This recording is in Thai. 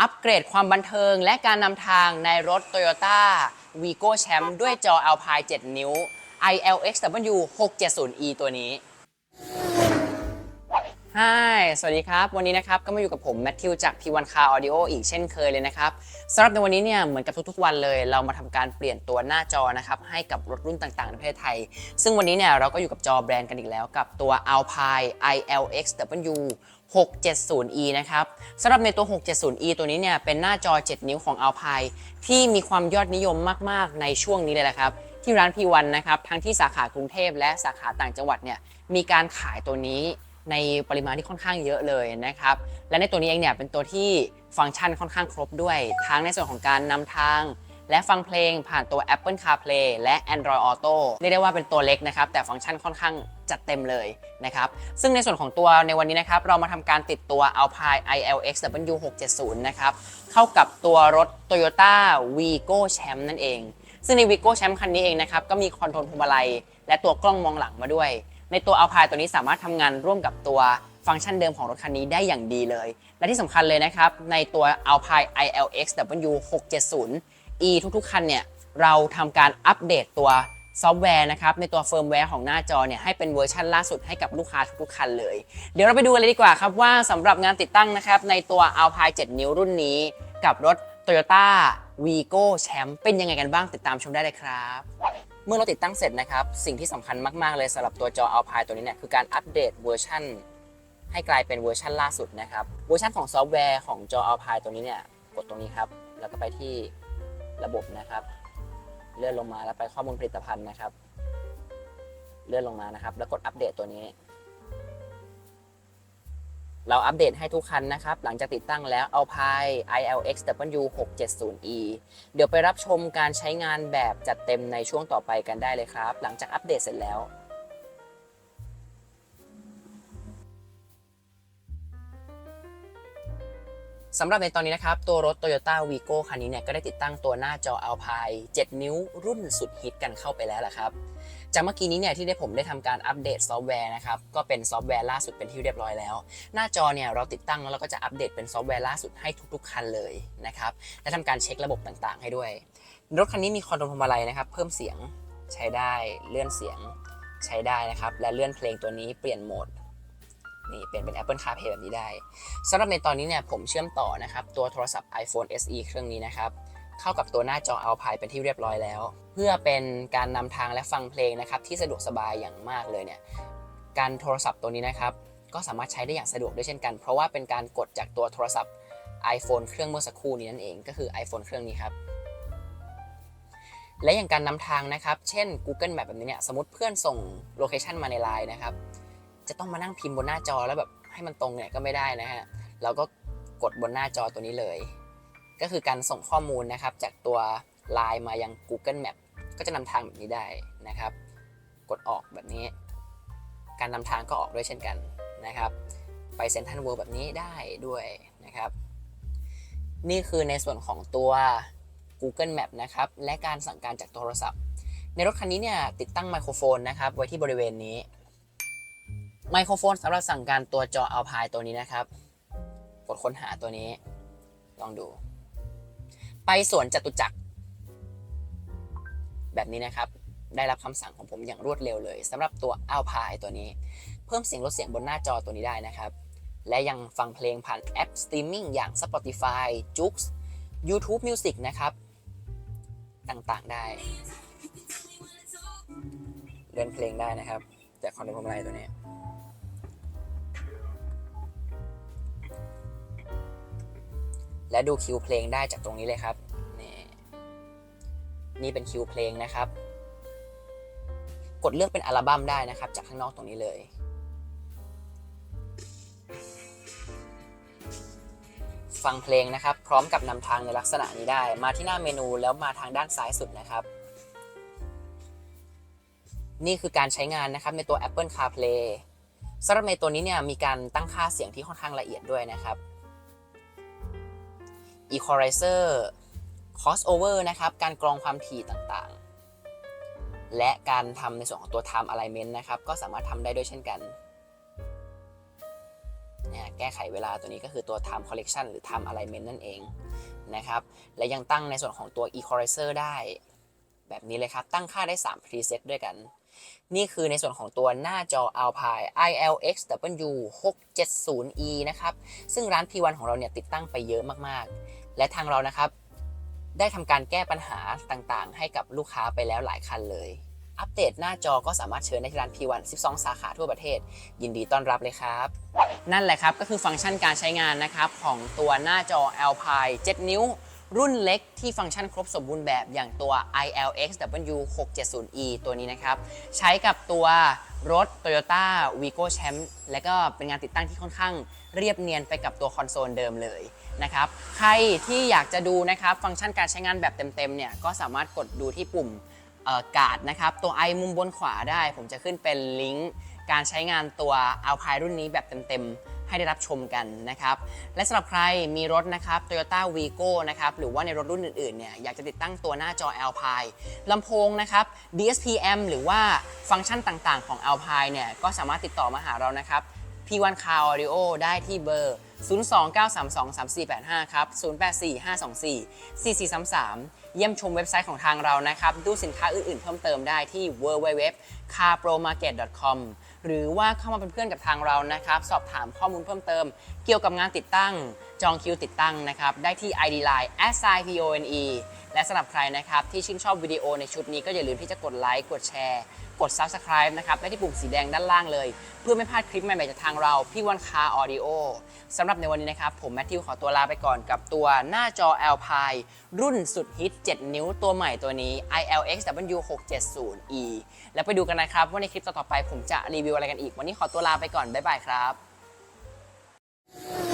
อัปเกรดความบันเทิงและการนำทางในรถ Toyota Vigo Champ ด้วยจอ Alpine 7 นิ้ว ILXW 670E ตัวนี้ ฮายสวัสดีครับ วันนี้นะครับก็มาอยู่กับผมแมทธิวจาก P1 Car Audio อีกเช่นเคยเลยนะครับสำหรับในวันนี้เนี่ยเหมือนกับทุกๆวันเลย เรามาทำการเปลี่ยนตัวหน้าจอนะครับให้กับรถรุ่นต่างๆในประเทศไทย ซึ่งวันนี้เนี่ยเราก็อยู่กับจอแบรนด์กันอีกแล้วกับตัว Alpine ILXW 670e นะครับสำหรับในตัว 670e ตัวนี้เนี่ยเป็นหน้าจอ 7 นิ้วของ Alpine ที่มีความยอดนิยมมากๆในช่วงนี้เลยแหละครับที่ร้าน P1 นะครับทั้งที่สาขากรุงเทพและสาขาต่างจังหวัดเนี่ยมีการขายตัวนี้ ในปริมาณที่ค่อนข้างเยอะเลยนะครับ และในตัวนี้เองเนี่ยเป็นตัวที่ฟังก์ชันค่อนข้างครบด้วย ทั้งในส่วนของการนำทาง และฟังเพลงผ่านตัว Apple CarPlay และ Android Auto เรียกได้ว่าเป็นตัวเล็กนะครับ แต่ฟังก์ชันค่อนข้างจัดเต็มเลยนะครับ ซึ่งในส่วนของตัวในวันนี้นะครับ เรามาทำการติดตัว Alpine ILXW 670 นะครับ เข้ากับตัวรถ Toyota Vigo Champ นั่นเอง ซึ่งใน Vigo Champ คันนี้เองนะครับ ก็มีคอนโทรลพวงมาลัยและตัวกล้องมองหลังมาด้วย ในตัว Alpine ตัวนี้สามารถทำงานร่วมกับตัวฟังก์ชันเดิมของรถคันนี้ได้อย่างดีเลย และที่สำคัญเลยนะครับ ในตัว Alpine ILXW 670 E ทุกๆ คันเนี่ย เราทำการอัปเดตตัวซอฟต์แวร์นะครับ ในตัวเฟิร์มแวร์ของหน้าจอเนี่ย ให้เป็นเวอร์ชันล่าสุดให้กับลูกค้าทุกๆ คันเลย เดี๋ยวเราไปดูกันเลยดีกว่าครับว่าสำหรับงานติดตั้งนะครับ ในตัว Alpine 7 นิ้วรุ่นนี้ กับรถ Toyota Vigo Champ เป็นยังไงกันบ้างติดตามชมได้เลยครับ เมื่อเราติดตั้งเสร็จนะครับ สิ่งที่สำคัญมาก ๆ เลยสำหรับตัวจอ Alpine ตัวนี้เนี่ยคือการอัปเดตเวอร์ชันให้กลายเป็นเวอร์ชันล่าสุดนะครับ เวอร์ชันของซอฟต์แวร์ของจอ Alpine ตัวนี้เนี่ยกดตรงนี้ครับ แล้วก็ไปที่ระบบนะครับ เลื่อนลงมาแล้วไปข้อมูลผลิตภัณฑ์นะครับ เลื่อนลงมานะครับ แล้วกดอัปเดตตัวนี้ เราอัปเดตให้ทุกคันนะครับ หลังจากติดตั้งแล้ว Alpine ILXW 670e เดี๋ยวไปรับชมการใช้งานแบบจัดเต็มในช่วงต่อไปกันได้เลยครับ หลังจากอัปเดตเสร็จแล้วสำหรับในตอนนี้นะครับ ตัวรถ Toyota Vigo คันนี้เนี่ยก็ได้ติดตั้งตัวหน้าจอ Alpine 7 นิ้วรุ่นสุดฮิตกันเข้าไปแล้วแหละครับ จากเมื่อกี้นี้เนี่ยที่ได้ผมได้ทำการอัปเดตซอฟต์แวร์นะครับก็เป็นซอฟต์แวร์ล่าสุดเป็นที่เรียบร้อยแล้ว หน้าจอเนี่ยเราติดตั้งแล้วเราก็จะอัปเดตเป็นซอฟต์แวร์ล่าสุดให้ทุกๆคันเลยนะครับและทำการเช็คระบบต่างๆ ให้ด้วย รถคันนี้มีคอนโทรลพวงมาลัยนะครับเพิ่มเสียงใช้ได้เลื่อนเสียงใช้ได้นะครับและเลื่อนเพลงตัวนี้เปลี่ยนโหมดนี่เปลี่ยนเป็น Apple CarPlay แบบนี้ได้สำหรับในตอนนี้เนี่ยผมเชื่อมต่อนะครับตัวโทรศัพท์ iPhone SE เครื่องนี้นะครับ เข้ากับตัวหน้าจอ Alpine เป็นที่เรียบร้อยแล้ว เพื่อเป็นการนำทางและฟังเพลงนะครับที่สะดวกสบายอย่างมากเลยเนี่ยการโทรศัพท์ตัวนี้นะครับก็สามารถใช้ได้อย่างสะดวกด้วยเช่นกัน เพราะว่าเป็นการกดจากตัวโทรศัพท์ iPhone เครื่องเมื่อสักครู่นี้นั่นเอง ก็คือ iPhone เครื่องนี้ครับและอย่างการนำทางนะครับ เช่น Google Map แบบนี้เนี่ย สมมติเพื่อนส่งโลเคชันมาในไลน์นะครับ จะต้องมานั่งพิมพ์บนหน้าจอแล้วแบบให้มันตรงเนี่ยก็ไม่ได้นะฮะ เราก็กดบนหน้าจอตัวนี้เลย ก็คือการส่งข้อมูลนะครับ จากตัว Line มายัง Google Map ก็จะนำทางแบบนี้ได้นะครับ กดออกแบบนี้ การนำทางก็ออกด้วยเช่นกันนะครับ ไปเซนทันเวิลด์แบบนี้ได้ด้วยนะครับ นี่คือในส่วนของตัว Google Map นะครับ และการสั่งการจากโทรศัพท์ ในรถคันนี้เนี่ยติดตั้งไมโครโฟนนะครับ ไว้ที่บริเวณนี้ไมโครโฟนสำหรับสั่งการตัวจอ Alpine ตัวนี้นะครับ กดค้นหาตัวนี้ ลองดู ไปสวนจตุจักร แบบนี้นะครับ ได้รับคำสั่งของผมอย่างรวดเร็วเลยสำหรับตัว Alpine ตัวนี้ เพิ่มเสียงลดเสียงบนหน้าจอตัวนี้ได้นะครับ และยังฟังเพลงผ่านแอปสตรีมมิ่งอย่าง Spotify, Joox, YouTube Music นะครับ ต่างๆได้เล่นเพลงได้นะครับ จากคอนโทรลพวงมาลัยตัวนี้ และดูคิวเพลงได้จากตรงนี้เลยครับ นี่นี่เป็นคิวเพลงนะครับ กดเลือกเป็นอัลบั้มได้นะครับ จากข้างนอกตรงนี้เลย ฟังเพลงนะครับ พร้อมกับนำทางในลักษณะนี้ได้ มาที่หน้าเมนูแล้วมาทางด้านซ้ายสุดนะครับ นี่คือการใช้งานนะครับในตัว Apple CarPlay สำหรับในตัวนี้เนี่ยมีการตั้งค่าเสียงที่ค่อนข้างละเอียดด้วยนะครับ Equalizer Crossover นะครับ การกรองความถี่ต่างๆ และการทำในส่วนของตัว Time Alignment นะครับ ก็สามารถทำได้ด้วยเช่นกันเนี่ยแก้ไขเวลาตัวนี้ก็คือตัว time collection หรือ time alignment นั่นเองนะครับ และยังตั้งในส่วนของตัว equalizer ได้ แบบนี้เลยครับ ตั้งค่าได้ 3 preset ด้วยกัน นี่คือในส่วนของตัวหน้าจอ Alpine ILXW 670E นะครับ ซึ่งร้าน P1 ของเราเนี่ยติดตั้งไปเยอะมากๆ และทางเรานะครับ ได้ทำการแก้ปัญหาต่างๆ ให้กับลูกค้าไปแล้วหลายคันเลย อัปเดตหน้าจอก็สามารถเชิญได้ที่ร้าน P1 12 สาขาทั่วประเทศ ยินดีต้อนรับเลยครับ นั่นแหละครับก็คือฟังก์ชันการใช้งานนะครับของตัวหน้าจอ Alpine 7 นิ้ว รุ่นเล็กที่ฟังก์ชันครบสมบูรณ์แบบอย่างตัว ILXW 670E ตัวนี้นะครับ ใช้กับตัวรถ Toyota Vigo Champ และก็เป็นงานติดตั้งที่ค่อนข้างเรียบเนียนไปกับตัวคอนโซลเดิมเลยนะครับ ใครที่อยากจะดูนะครับฟังก์ชันการใช้งานแบบเต็มๆเนี่ยก็สามารถกดดูที่ปุ่มกาดนะครับ ตัว i มุมบนขวาได้ ผมจะขึ้นเป็นลิงก์การใช้งานตัว Alpine รุ่นนี้แบบเต็มๆ ให้ได้รับชมกันนะครับและสำหรับใครมีรถนะครับ Toyota Vigo นะครับหรือว่าในรถรุ่นอื่นๆเนี่ยอยากจะติดตั้งตัวหน้าจอ Alpine ลำโพงนะครับ DSPM หรือว่าฟังก์ชันต่างๆของ Alpine เนี่ยก็สามารถติดต่อมาหาเรานะครับ P1 Car Audio ได้ที่เบอร์ 029323485 ครับ 0845244433 เยี่ยมชมเว็บไซต์ของทางเรานะครับ ดูสินค้าอื่นๆเพิ่มเติมได้ที่ www.carpromarket.com หรือว่าเข้ามาเป็นเพื่อนกับทางเรานะครับ สอบถามข้อมูลเพิ่มเติม เกี่ยวกับงานติดตั้ง จองคิวติดตั้งนะครับ ได้ที่ ID Line s i p o n e และสำหรับใครนะครับ ที่ชื่นชอบวิดีโอในชุดนี้ก็อย่าลืมที่จะกดไลค์กดแชร์ กด Subscribe นะครับได้ที่ปุ่มสีแดงด้านล่างเลย เพื่อไม่พลาดคลิปใหม่ๆจากทางเรา พี่วันคาออดิโอสำหรับในวันนี้นะครับ ผมแมทธิวขอตัวลาไปก่อนกับตัวหน้าจอ Alpine รุ่นสุดฮิต 7 นิ้วตัวใหม่ตัวนี้ ILXW 670E แล้วไปดูกันนะครับว่าในคลิปต่อๆไปผมจะรีวิวอะไรกันอีก วันนี้ขอตัวลาไปก่อนบ๊ายบายครับ